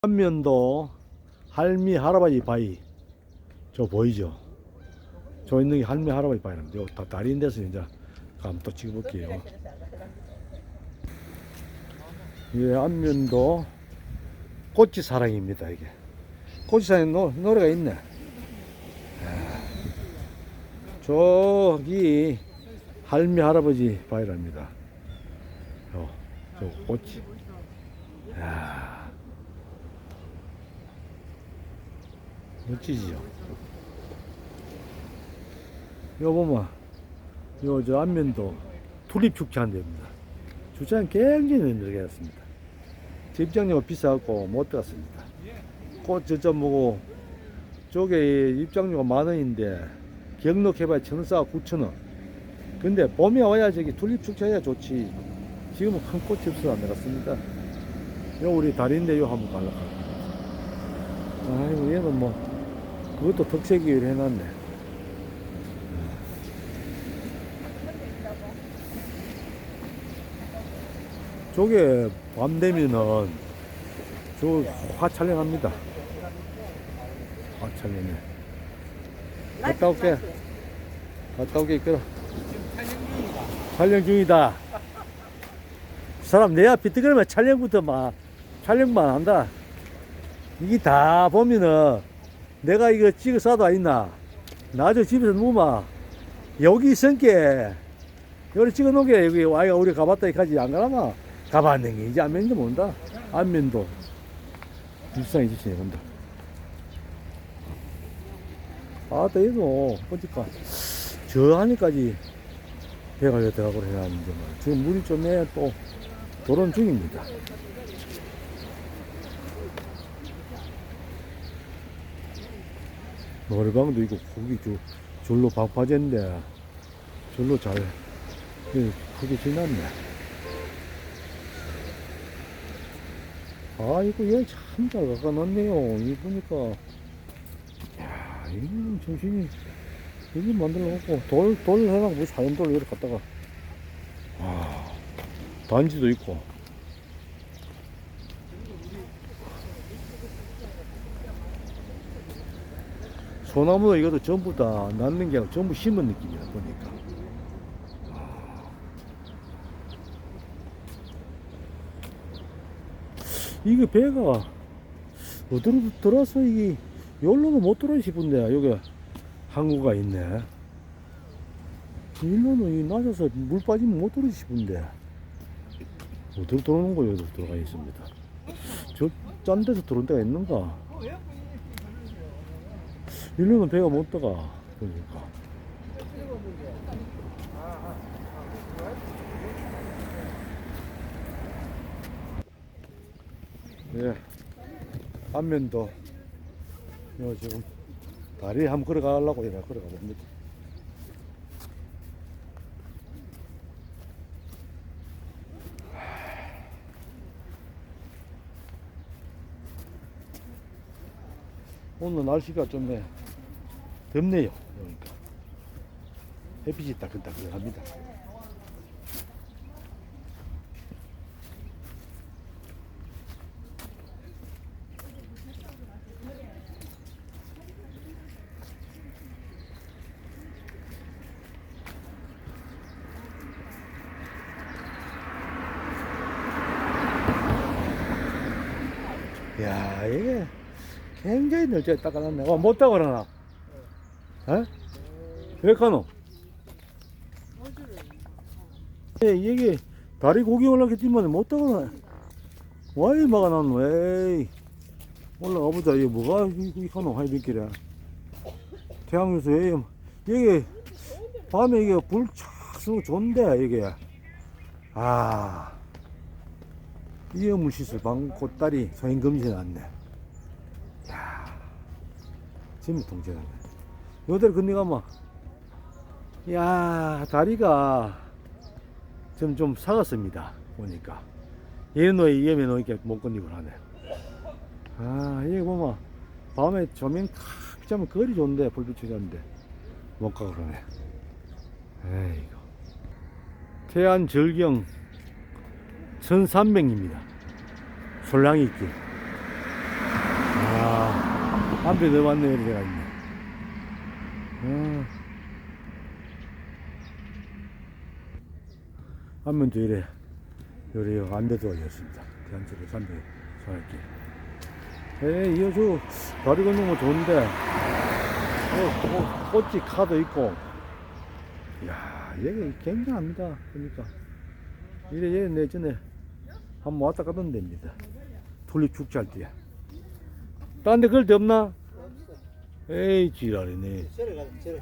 안면도 할미 할아버지 바위 저 보이죠? 저 있는 게 할미 할아버지 바위랍니다. 다 다리인 데서 이제 한번 또 찍어볼게요. 예, 안면도 꽃이 사랑입니다 이게. 꽃이 사랑 노, 노래가 있네. 아, 저기 할미 할아버지 바위랍니다. 저, 저 꽃이. 야. 멋지지요. 요 보면 요 저 안면도 투립 축제한 데입니다. 주차장 굉장히 늘게했습니다. 입장료가 비싸갖고 못 들어갔습니다. 꽃 저점 보고 쪽에 입장료가 만 원인데 경록해봐야 천사 구천 원. 근데 봄에 와야 저기 튤립 축제해야 좋지. 지금은 큰 꽃이 없어서 안 들어갔습니다. 요 우리 다리인데 요 한번 갈라. 아이고 얘는 뭐 그것도 특색이를 해놨네. 저게 밤 되면은 저 화 촬영합니다. 화 촬영해. 갔다 올게. 갔다 올게 이끌어. 촬영 중이다. 사람 내 앞에 뜨거면 촬영부터 막 촬영만 한다. 이게 다 보면은 내가 이거 찍어 싸도 아있나? 나저 집에서 누마? 여기 있으니까 여기 찍어 놓게. 여기 와이가 우리 가봤다 이까지 안 가라마 가봤는 게 이제 안면도 모른다. 안면도. 일상이 지치네 본다 아따 얘도. 보니까. 저 하니까지 배가 왜 들어가고 해놨는데 뭐. 지금 물이 좀 해 또 도론 중입니다 노래방도 있고 거기 저 절로 박파제인데 절로 잘 예, 크게 지났네. 아 이거 얘참잘 갖다 놨네요. 이 보니까. 야 이거 정신이 여기 만들어 놓고 돌, 돌 해놔 뭐 사연돌 이렇게 갖다가. 아 단지도 있고 소나무도 이것도 전부 다 낳는 게 아니라 전부 심은 느낌이야 보니까. 이게 배가 어디로 들어서 이게 여기로는 못 들어 싶은데 여기 항구가 있네. 일로는 이 낮아서 물 빠지면 못 들어 싶은데. 어디로 들어오는 거예요 들어가 있습니다. 저 짠 데서 들어온 데가 있는가 일로는 배가 못 들어가 그러니까. 예. 안면도 요 지금 다리 한번 걸어가려고 이래 걸어가 봅니다. 오늘 날씨가 좀 네, 덥네요. 그러니까 햇빛이 따끈따끈합니다. 야 이게 굉장히 널찍 닦아놨네. 와, 못 닦아놔. 에? 왜 가노? 예, 이게 다리 고기 올라갔지만 못 닦아놔. 와이 막아놨노, 에이. 올라가 보자. 이게 뭐가 이게 가노, 하이빈길에. 태양에서 이게, 이게 밤에 이게 불착 거 좋은데, 이게. 아. 이어물시술 방 꽃다리 소행금지 났네. 지금 통제하네. 요대로 건너가면, 야 다리가 좀, 좀 사갔습니다. 보니까. 얘는 이에면 놓이게 못 건너고 하네. 아, 이게 보면, 밤에 조명 탁 비자면 거리 좋은데, 불빛 켜졌는데, 못 가고 그러네. 에이고. 태안 절경 1300입니다. 솔랑이 길. 한배 더 왔네, 이래 내가 있네. 아. 한번 더 이래, 요래 안돼도. 대한민국 300 소할게. 에이, 이거 저, 다리 거 좋은데, 어, 꽃, 꽃이 카도 있고, 이야, 여기 굉장합니다. 그러니까. 이래, 얘 내전에 한번 왔다 가던 데입니다. 돌립 축제할 때야. 딴데 그럴 데 없나? 에이, 지랄이네. 저래